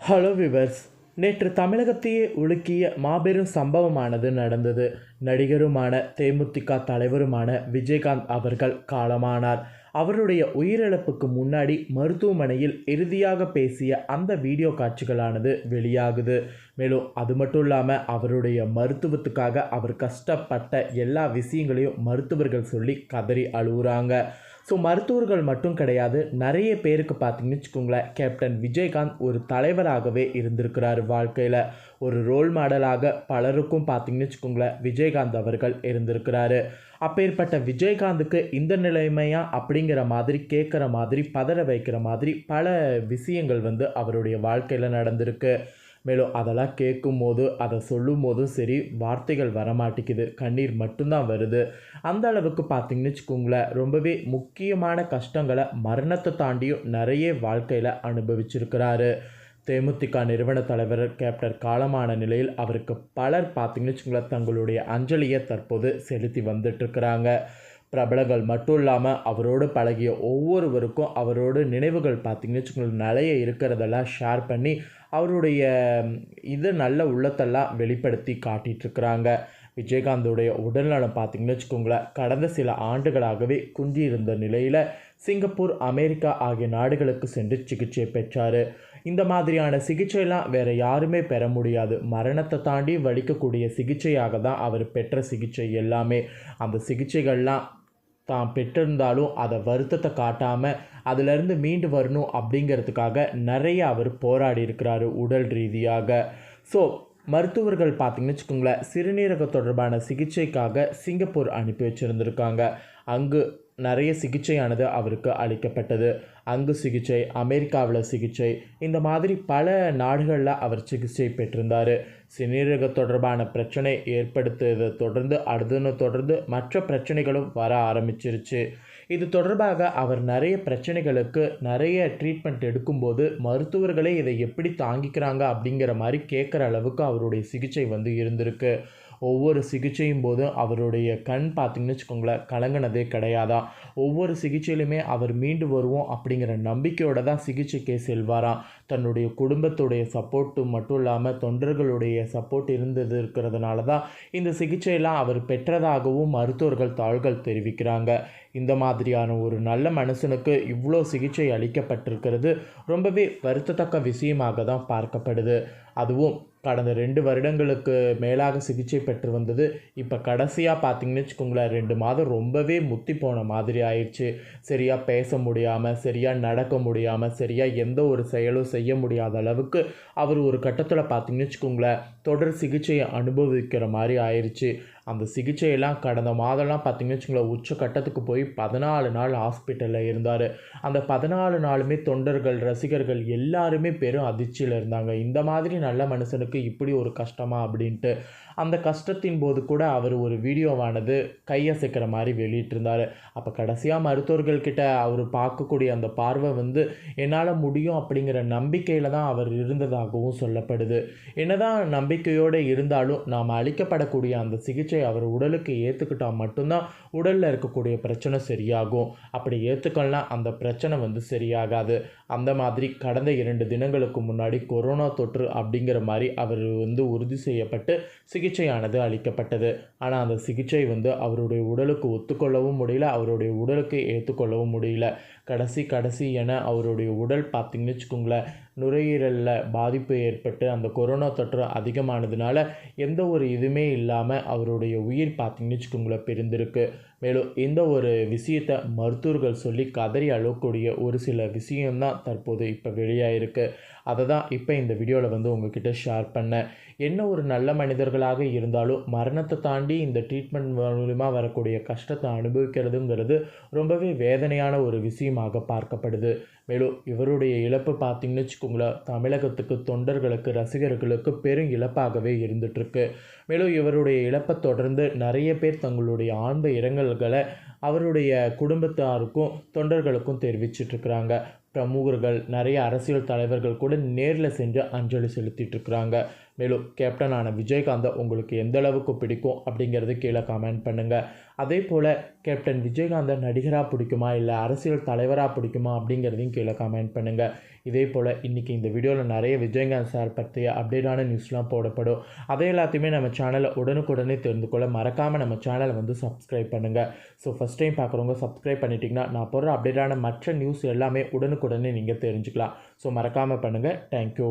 Hello viewers நேற்று தமிழகத்தையே உலுக்கிய மாபெரும் சம்பவமானது நடந்தது. நடிகருமான தேமுதிக தலைவருமான விஜயகாந்த் அவர்கள் காலமானார். அவருடைய உயிரிழப்புக்கு முன்னாடி மருத்துவமனையில் இறுதியாக பேசிய அந்த வீடியோ காட்சிகளானது வெளியாகுது. மேலும் அது மட்டும் இல்லாமல் அவருடைய மருத்துவத்துக்காக அவர் கஷ்டப்பட்ட எல்லா விஷயங்களையும் மருத்துவர்கள் சொல்லி கதறி அழுகுறாங்க ஸோ மருத்துவர்கள் மட்டும் கிடையாது நிறைய பேருக்கு பார்த்தீங்கன்னு வச்சுக்கோங்களேன் கேப்டன் விஜயகாந்த் ஒரு தலைவராகவே இருந்திருக்கிறார் வாழ்க்கையில். ஒரு ரோல் மாடலாக பலருக்கும் பார்த்தீங்கன்னு வச்சுக்கோங்களேன் விஜயகாந்த் அவர்கள் இருந்திருக்கிறாரு. அப்பேற்பட்ட விஜயகாந்துக்கு இந்த நிலைமையா அப்படிங்கிற மாதிரி கேட்குற மாதிரி பதற வைக்கிற மாதிரி பல விஷயங்கள் வந்து அவருடைய வாழ்க்கையில் நடந்திருக்கு. மேலும் அதெல்லாம் கேட்கும் போது அதை சொல்லும் போதும் சரி வார்த்தைகள் வரமாட்டேங்குது. கண்ணீர் மட்டும்தான் வருது. அந்த அளவுக்கு பார்த்திங்கன்னு வச்சுக்கோங்களேன் ரொம்பவே முக்கியமான கஷ்டங்களை மரணத்தை தாண்டியும் நிறைய வாழ்க்கையில் அனுபவிச்சிருக்கிறாரு. தேமுதிக நிறுவன தலைவர் கேப்டர் காலமான நிலையில் அவருக்கு பலர் பார்த்திங்கன்னு வச்சுக்கோங்களேன் தங்களுடைய அஞ்சலியை தற்போது செலுத்தி வந்துட்டுருக்கிறாங்க பிரபலங்கள் மட்டும் இல்லாமல் அவரோடு பழகிய ஒவ்வொருவருக்கும் அவரோட நினைவுகள் பார்த்திங்கன்னு வச்சுக்கோங்களேன் நிறைய இருக்கிறதெல்லாம் ஷேர் பண்ணி அவருடைய இது நல்ல உள்ளத்தெல்லாம் வெளிப்படுத்தி காட்டிகிட்ருக்குறாங்க விஜயகாந்தோடைய உடல்நலம் பார்த்தீங்கன்னு வச்சுக்கோங்களேன் கடந்த சில ஆண்டுகளாகவே குன்றியிருந்த நிலையில் சிங்கப்பூர் அமெரிக்கா ஆகிய நாடுகளுக்கு சென்று சிகிச்சை பெற்றார். இந்த மாதிரியான சிகிச்சைலாம் வேறு யாருமே பெற முடியாது. மரணத்தை தாண்டி வலிக்கக்கூடிய சிகிச்சையாக தான் அவர் பெற்ற சிகிச்சை எல்லாமே. அந்த சிகிச்சைகள்லாம் தான் பெற்றிருந்தாலும் அதை வருத்தத்தை காட்டாமல் அதிலிருந்து மீண்டு வரணும் அப்படிங்கிறதுக்காக நிறைய அவர் போராடி இருக்கிறாரு உடல் ரீதியாக. ஸோ மருத்துவர்கள் பார்த்திங்கன்னு வச்சுக்கோங்களேன் சிறுநீரக தொடர்பான சிகிச்சைக்காக சிங்கப்பூர் அனுப்பி வச்சுருந்துருக்காங்க. அங்கு நிறைய சிகிச்சையானது அவருக்கு அளிக்கப்பட்டது. அங்கு சிகிச்சை அமெரிக்காவில் சிகிச்சை இந்த மாதிரி பல நாடுகளில் அவர் சிகிச்சை பெற்றிருந்தார். சிறுநீரக தொடர்பான பிரச்சனை ஏற்படுத்தியதை தொடர்ந்து அடுத்தனை தொடர்ந்து மற்ற பிரச்சனைகளும் வர ஆரம்பிச்சிருச்சு. இது தொடர்பாக அவர் நிறைய பிரச்சனைகளுக்கு நிறைய ட்ரீட்மெண்ட் எடுக்கும்போது மருத்துவர்களே இதை எப்படி தாங்கிக்கிறாங்க அப்படிங்கிற மாதிரி கேட்குற அளவுக்கு அவருடைய சிகிச்சை வந்து இருந்திருக்கு. ஒவ்வொரு சிகிச்சையும் போதும் அவருடைய கண் பார்த்திங்கன்னு வச்சுக்கோங்களேன் கலங்கினதே கிடையாதான் ஒவ்வொரு சிகிச்சையிலுமே அவர் மீண்டு வருவோம் அப்படிங்கிற நம்பிக்கையோடு தான் சிகிச்சைக்கே செல்வாராம் தன்னுடைய குடும்பத்துடைய சப்போர்ட்டு மட்டும் இல்லாமல் தொண்டர்களுடைய சப்போர்ட் இருந்தது இருக்கிறதுனால தான் இந்த சிகிச்சையெல்லாம் அவர் பெற்றதாகவும் மருத்துவர்கள் தாள்கள் தெரிவிக்கிறாங்க. இந்த மாதிரியான ஒரு நல்ல மனுஷனுக்கு இவ்வளோ சிகிச்சை அளிக்கப்பட்டிருக்கிறது ரொம்பவே வருத்தத்தக்க விஷயமாக தான் பார்க்கப்படுது. அதுவும் கடந்த ரெண்டு வருடங்களுக்கு மேலாக சிகிச்சை பெற்று வந்தது. இப்போ கடைசியாக பார்த்தீங்கன்னு வச்சுக்கோங்களேன் ரெண்டு மாதம் ரொம்பவே முத்தி போன மாதிரி ஆயிடுச்சு. சரியாக பேச முடியாமல் சரியாக நடக்க முடியாமல் சரியாக எந்த ஒரு செயலும் செய்ய முடியாத அளவுக்கு அவர் ஒரு கட்டத்தில் பார்த்தீங்கன்னு வச்சுக்கோங்களேன் தொடர் சிகிச்சையை அனுபவிக்கிற மாதிரி ஆயிடுச்சு அந்த சிகிச்சையெல்லாம் கடந்த மாதம்லாம் பார்த்திங்கன்னு வச்சுங்களேன் உச்ச கட்டத்துக்கு போய் பதினாலு நாள் ஹாஸ்பிட்டலில் இருந்தார். அந்த பதினாலு நாளுமே தொண்டர்கள் ரசிகர்கள் எல்லாருமே பெரும் அதிர்ச்சியில் இருந்தாங்க. இந்த மாதிரி நல்ல மனுஷனுக்கு இப்படி ஒரு கஷ்டமா அப்படின்ட்டு. அந்த கஷ்டத்தின் போது கூட அவர் ஒரு வீடியோவானது கையசைக்கிற மாதிரி வெளியிட்டிருந்தார். அப்போ கடைசியாக மருத்துவர்கள்கிட்ட அவர் பார்க்கக்கூடிய அந்த பார்வை வந்து என்னால் முடியும் அப்படிங்கிற நம்பிக்கையில் தான் அவர் இருந்ததாகவும் சொல்லப்படுது. என்னதான் நம்பிக்கையோடு இருந்தாலும் நாம் அளிக்கப்படக்கூடிய அந்த சிகிச்சை அவர் உடலுக்கு ஏற்றுக்கிட்டால் மட்டும்தான் உடலில் இருக்கக்கூடிய பிரச்சனை சரியாகும். அப்படி ஏற்றுக்கலாம் அந்த பிரச்சனை வந்து சரியாகாது. அந்த மாதிரி கடந்த இரண்டு தினங்களுக்கு முன்னாடி கொரோனா தொற்று அப்படிங்கிற மாதிரி அவர் வந்து உறுதி செய்யப்பட்டு சிகிச்சையானது அளிக்கப்பட்டது. ஆனால் அந்த சிகிச்சை வந்து அவருடைய உடலுக்கு ஒத்துக்கொள்ளவும் முடியல அவருடைய உடலுக்கு ஏற்றுக்கொள்ளவும் முடியல. கடைசி கடைசி என அவருடைய உடல் பார்த்திங்கன்னு வச்சுக்கோங்களேன் நுரையீரலில் பாதிப்பு ஏற்பட்டு அந்த கொரோனா தொற்று அதிகமானதுனால எந்த ஒரு இதுவுமே இல்லாமல் அவருடைய உயிர் பார்த்திங்கன்னு வச்சுக்கோங்களேன் பிரிந்திருக்கு. மேலும் இந்த ஒரு விஷயத்தை மருத்துவர்கள் சொல்லி கதறி அழக்கூடிய ஒரு சில விஷயம்தான் தற்போது இப்போ வெளியாகிருக்கு அதை தான் இப்போ இந்த வீடியோவில் வந்து உங்ககிட்ட ஷேர் பண்ணேன். என்ன ஒரு நல்ல மனிதர்களாக இருந்தாலும் மரணத்தை தாண்டி இந்த ட்ரீட்மெண்ட் மூலிமா வரக்கூடிய கஷ்டத்தை அனுபவிக்கிறதுங்கிறது ரொம்பவே வேதனையான ஒரு விஷயமாக பார்க்கப்படுது. மேலும் இவருடைய இழப்பு பார்த்திங்கன்னு வச்சுக்கோங்களேன் தமிழகத்துக்கு தொண்டர்களுக்கு ரசிகர்களுக்கு பெரும் இழப்பாகவே இருந்துகிட்ருக்கு மேலும் இவருடைய இழப்பை தொடர்ந்து நிறைய பேர் தங்களுடைய ஆழ்ந்த இரங்கல்களை அவருடைய குடும்பத்தாருக்கும் தொண்டர்களுக்கும் தெரிவிச்சிட்ருக்கிறாங்க பிரமுகர்கள் நிறைய அரசியல் தலைவர்கள் கூட நேரில் சென்று அஞ்சலி செலுத்திட்டு இருக்கிறாங்க மேலும் கேப்டனான விஜயகாந்தை உங்களுக்கு எந்த அளவுக்கு பிடிக்கும் அப்படிங்கிறது கீழே கமெண்ட் பண்ணுங்கள் அதே போல் கேப்டன் விஜயகாந்தை நடிகராக பிடிக்குமா இல்லை அரசியல் தலைவராக பிடிக்குமா அப்படிங்கிறதையும் கீழே கமெண்ட் பண்ணுங்கள் இதே போல் இன்றைக்கி இந்த வீடியோவில் நிறைய விஜயகாந்த் சார் பற்றிய அப்டேட்டான நியூஸ்லாம் போடப்படும். அதை எல்லாத்தையுமே நம்ம சேனலை உடனுக்குடனே தெரிந்து கொள்ள மறக்காமல் நம்ம சேனலை வந்து சப்ஸ்கிரைப் பண்ணுங்கள் ஸோ ஃபஸ்ட் டைம் பார்க்குறவங்க சப்ஸ்கிரைப் பண்ணிட்டீங்கன்னா நான் போடுற அப்டேட்டான மற்ற நியூஸ் எல்லாமே உடனுக்குடனே நீங்கள் தெரிஞ்சுக்கலாம். ஸோ மறக்காமல் பண்ணுங்கள் தேங்க்யூ